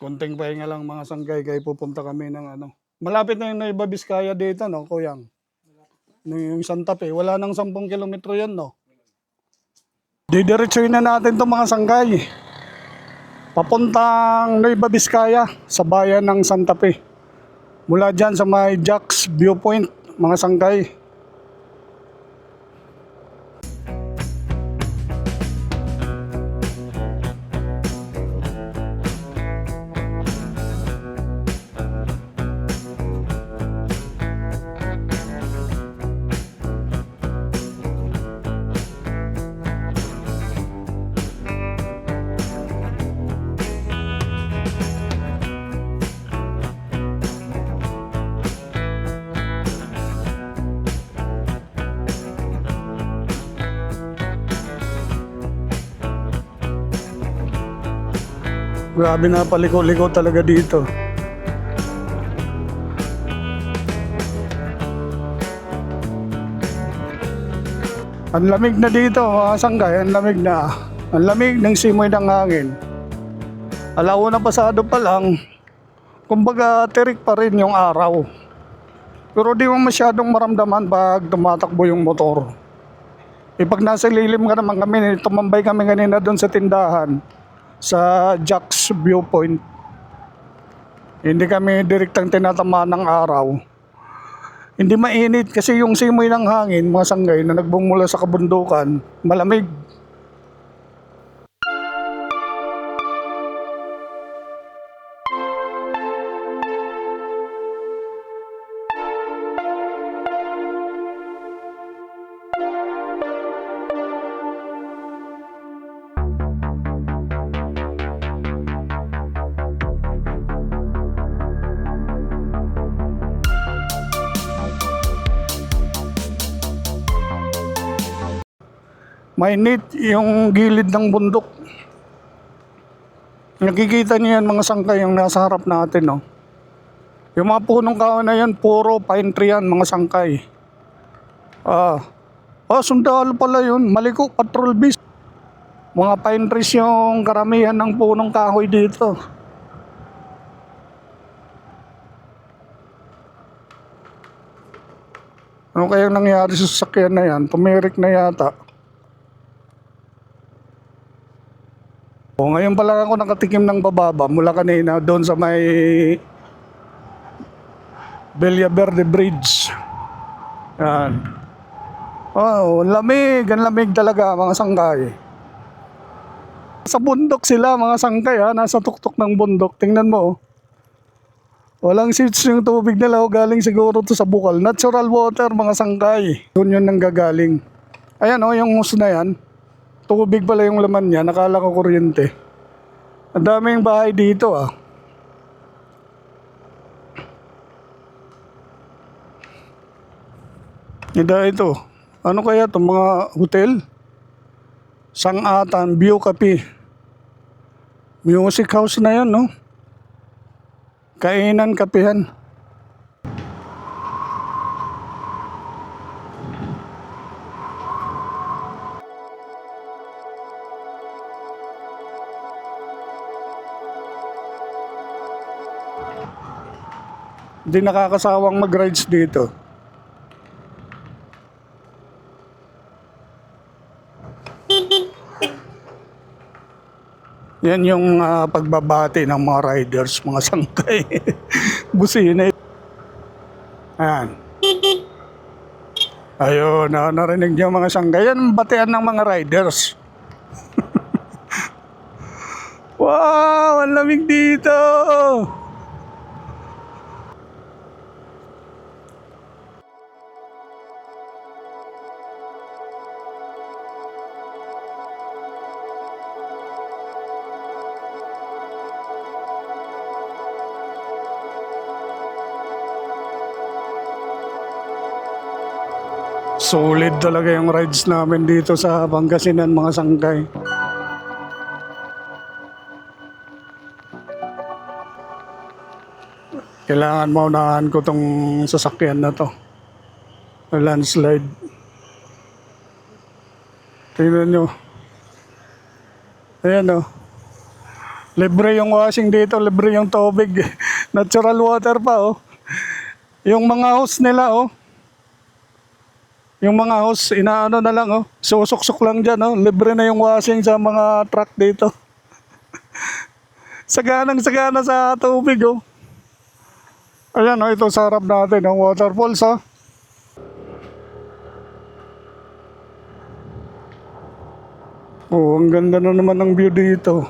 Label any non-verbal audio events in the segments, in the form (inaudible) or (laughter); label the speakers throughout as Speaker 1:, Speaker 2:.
Speaker 1: Konting pahinga lang mga sanggay kaya pupunta kami ng ano. Malapit na yung Nueva Vizcaya dito, no, kuyang? Yung Santa Fe. Wala nang 10 kilometro yan, no? Didiretsuhin na natin to mga sanggay. Papuntang Nueva Vizcaya sa bayan ng Santa Fe. Mula dyan sa may Jack's Viewpoint, mga sanggay. Grabe na paliko-liko talaga dito. Ang lamig na dito, mga sanggay, ang lamig na. Ang lamig ng simoy ng hangin. Alauna pasado pa lang, kumbaga tirik pa rin yung araw. Pero di mo masyadong maramdaman pag tumatakbo yung motor. E pag nasa lilim ka naman kami, tumambay kami kanina doon sa tindahan sa Jack's Viewpoint. Hindi kami direktang tinatama ng araw. Hindi mainit kasi yung simoy ng hangin, mga sanggay na nagbumula sa kabundukan, malamig. Mainit yung gilid ng bundok. Nakikita niyo yan mga sangkay yung nasa harap natin, no? Yung mga punong kahoy na yan, puro pine tree yan, mga sangkay. Ah, oh, sundalo pala yun. Maliko, patrol beast. Mga pine trees yung karamihan ng punong kahoy dito. Ano kayang nangyari sa sasakyan na yan? Tumirik na yata. O, ngayon pa lang ako nakatikim ng bababa mula kanina doon sa may Bella Verde Bridge. Yan. Oh, lamig, ang lamig talaga mga sangkay. Sa bundok sila mga sangkay ha, nasa tuktok ng bundok. Tingnan mo. oh. Walang seats yung tubig nila, oh, galing siguro to sa bukal. Natural water mga sangkay. Doon yun nanggagaling. Ayan oh, yung hose na yan. Tubig pala yung laman niya, nakala ko kuryente. Ang daming bahay dito ah. Ida ito. Ano kaya to mga hotel? Sangatan, View Cafe. Music house na yan, no? Kainan, kapihan. Hindi nakakasawang mag-rides dito. (laughs) Yan yung ah, pagbabati ng mga riders, mga sangkay. (laughs) Busina. Ayan. (laughs) Ayun, na narinig niyo mga sangkay. Yan ang batian ng mga riders. wow, ang lamig dito. Solid talaga yung rides namin dito sa Pangasinan mga sangkay. Kailangan maunahan ko tong sasakyan na to. Landslide. Tingnan nyo. Ayan o. Libre yung washing dito, libre yung tubig. (laughs) Natural water pa, oh. Yung mga house nila, oh. Yung mga house, inaano na lang, oh. Susuksok lang dyan, oh. Libre na yung washing sa mga truck dito. (laughs) Saganang sagana sa tubig, oh. Ayan, oh. Ito sa harap natin, ang waterfalls, oh. Oh, ang ganda na naman ng view dito.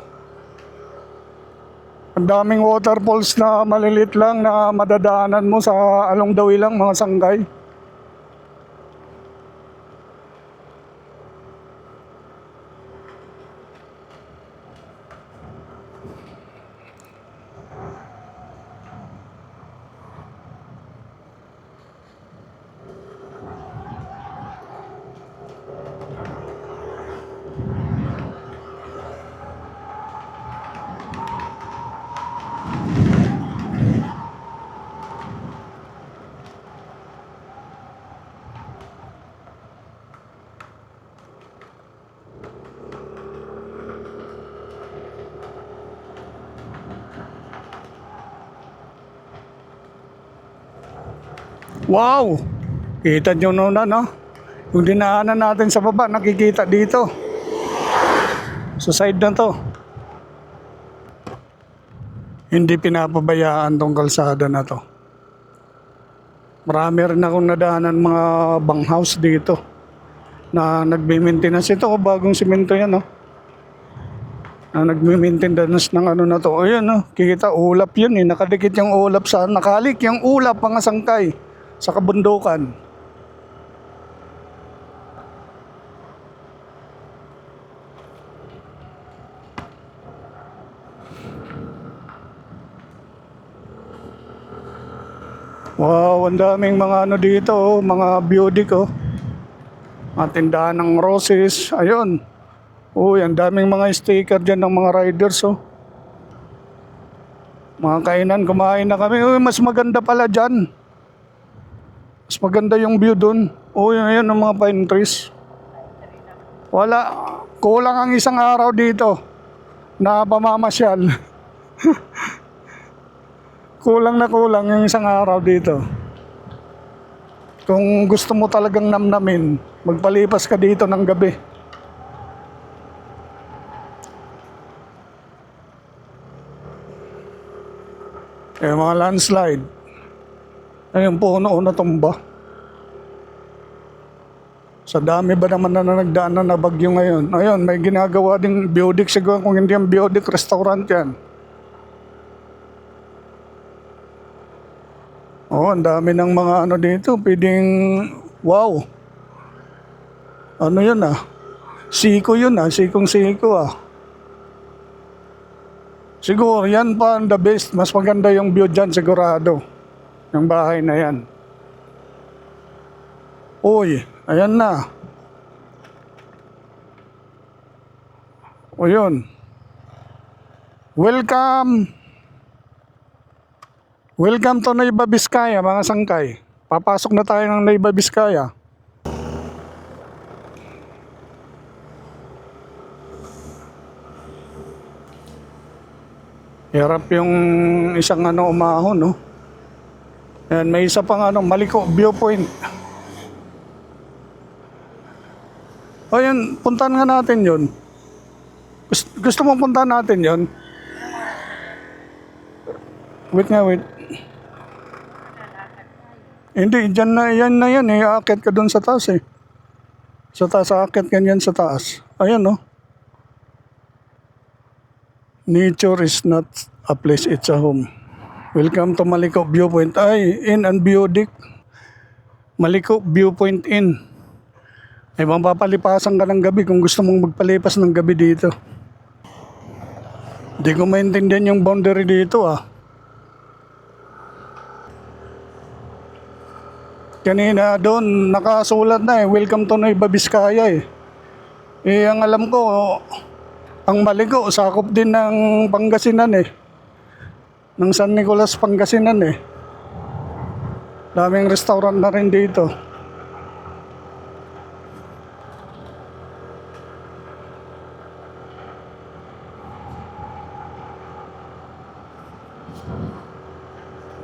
Speaker 1: Ang daming waterfalls na malilit lang na madadaanan mo sa along dawi lang mga sanggay. Wow! Kita nyo noon no? Yung dinaanan natin sa baba, nakikita dito. Sa side na to. Hindi pinapabayaan tong kalsada na to. Marami rin akong nadaanan mga banghouse dito na nagme-maintenance ito bagong simento yan no na nagme-maintenance ng ano na to ayun no kikita ulap yun eh nakadikit yung ulap sa nakalik yung ulap mga sangkay sa kabundukan Wow, ang daming mga ano dito, oh, mga beauty ko. Mga tindahan ng roses. Ayun. Uy, ang daming mga sticker dyan ng mga riders, oh. Mga kainan, kumain na kami. Uy, mas maganda pala dyan. Mas maganda yung view dun. Uy, ayun ang mga pine trees. Wala. Kulang ang isang araw dito na pamamasyal. (laughs) kulang na kulang yung isang araw dito. Kung gusto mo talagang namnamin, magpalipas ka dito ng gabi. Eh, mga landslide. Ayun po, una tumba. Sa dami ba naman na nagdaan na bagyo ngayon? Ayun, may ginagawa ding biodik siguro. Kung hindi ang biodik, restaurant yan. Oo, ang dami ng mga ano dito. Pwedeng, wow. Ano yun ah? Siko yun ah. Sikong siko ah. Siguro, yan pa ang the best. Mas maganda yung view dyan, sigurado. Yung bahay na yan. Uy, ayan na. O yun. Welcome. Welcome to Nueva Vizcaya, mga sangkay. Papasok na tayo ng Nueva Vizcaya. Hirap yung isang ano umahon, no? Yan, may isa pang ano, Maliko Viewpoint. O yan, puntahan nga natin yun. Gusto, gusto mo puntahan natin yun? Wait nga, wait. Hindi, dyan na, yan na yan eh. Aakit ka doon sa taas eh. Sa taas, aakit ka yan sa taas. Ayan no. Nature is not a place, it's a home. Welcome to Maliko Viewpoint. Ay, in and Biodic. Maliko Viewpoint Inn. Ay, mapapalipasan ka ng gabi kung gusto mong magpalipas ng gabi dito. Hindi ko maintindihan yung boundary dito ah. Kanina doon nakasulat na eh, welcome to Nueva Vizcaya eh. Eh ang alam ko, ang Maligo, sakop din ng Pangasinan eh. Ng San Nicolas, Pangasinan eh. Daming restaurant na rin dito.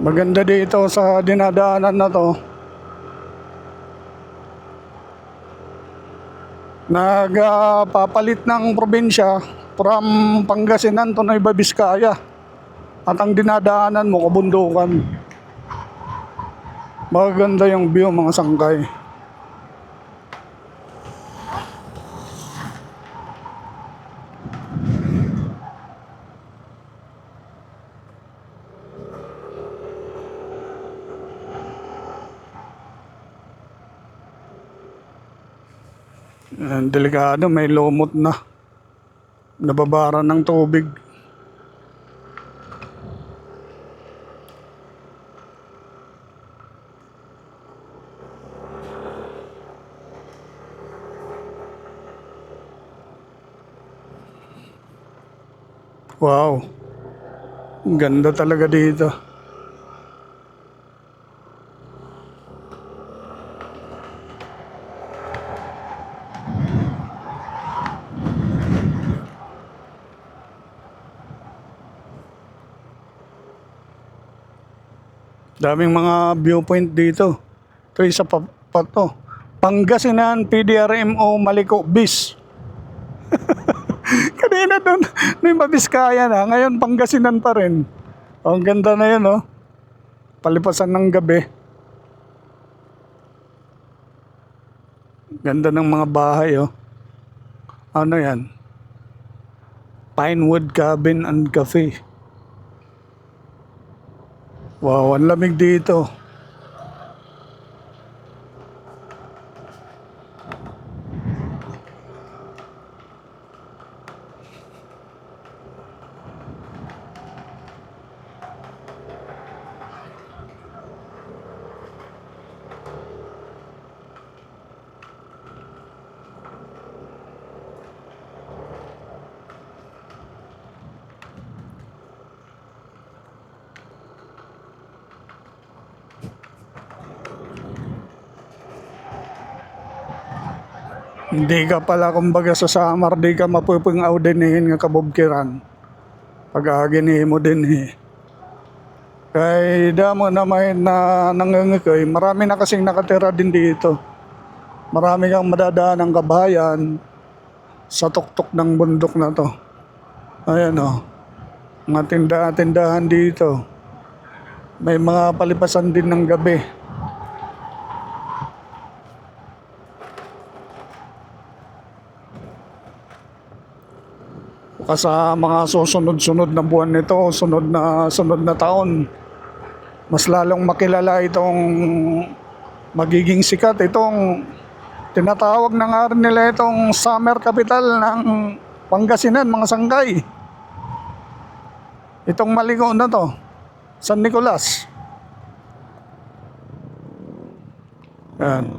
Speaker 1: Maganda dito sa dinadaanan na to. Nagpapalit ng probinsya from Pangasinan to Nueva Vizcaya. At ang dinadaanan mo, kabundukan. Maganda yung view mga sangkay. Ang delikado, may lumot na. Nababara ng tubig. Wow. Ganda talaga dito. Daming mga viewpoint dito. Ito isa pa, pa to. Pangasinan PDRMO Maliko Bis. Kanina doon, (laughs) may Mabiskaya na. Ngayon, Pangasinan pa rin. Oh, ang ganda na yun, oh. Palipasan ng gabi. Ganda ng mga bahay, oh. Ano yan? Pinewood Cabin and Cafe. Wow, ang lamig dito. Hindi ka pala kumbaga sa summer, di ka mapupungaw din nga kabubkiran. Pag agini mo din eh. Kay damo na may na nangangakoy, marami na kasing nakatira din dito. Marami kang madadaan ng kabayan sa tuktok ng bundok na to. Ayan o. Mga tindahan-tindahan dito. May mga palipasan din ng gabi. Baka mga susunod-sunod na buwan nito, sunod na sunod na taon, mas lalong makilala itong magiging sikat itong tinatawag na nga rin nila itong summer capital ng Pangasinan, mga sangkay. Itong maligo na to, San Nicolas. Yan.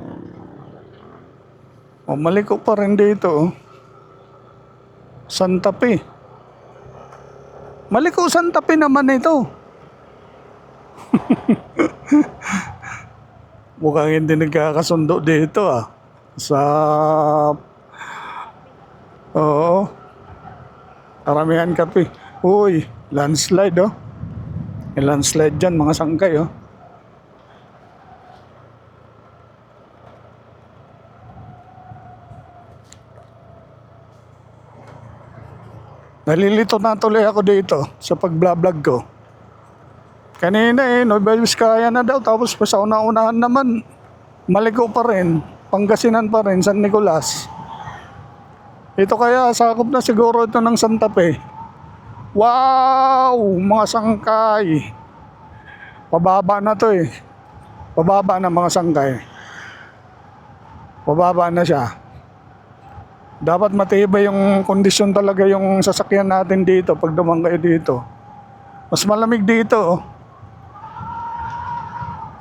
Speaker 1: O, maliko pa rin dito. oh. Santa Fe. Maliko Santa Fe naman ito. (laughs) Mukhang hindi nagkakasundo dito ah. Sa... Oo. Karamihan kape. Uy, landslide oh. May landslide dyan, mga sangkay oh. Nalilito na tuloy ako dito sa pag-vlog ko. Kanina eh, Nueva Vizcaya na daw. Tapos pa sa una-unahan naman, Maligo pa rin. Pangasinan pa rin, San Nicolas. Ito kaya, sakop na siguro ito ng Santa Fe. Wow! Mga sangkay. Pababa na to eh. Pababa na mga sangkay. Pababa na siya. Dapat matibay yung kondisyon talaga yung sasakyan natin dito pag dumang kayo dito. Mas malamig dito. oh.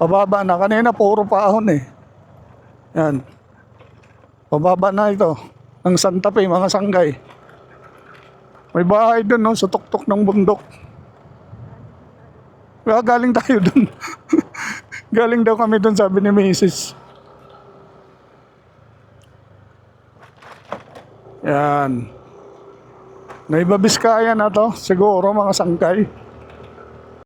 Speaker 1: Pababa na. Kanina puro paahon eh. Yan. Pababa na ito. Ng Santa Fe, mga sanggay. May bahay dun no, sa tuktok ng bundok. Kaya galing tayo dun. (laughs) galing daw kami dun, sabi ni Mrs. Yan. Naibabiskaya na to, siguro mga sangkay.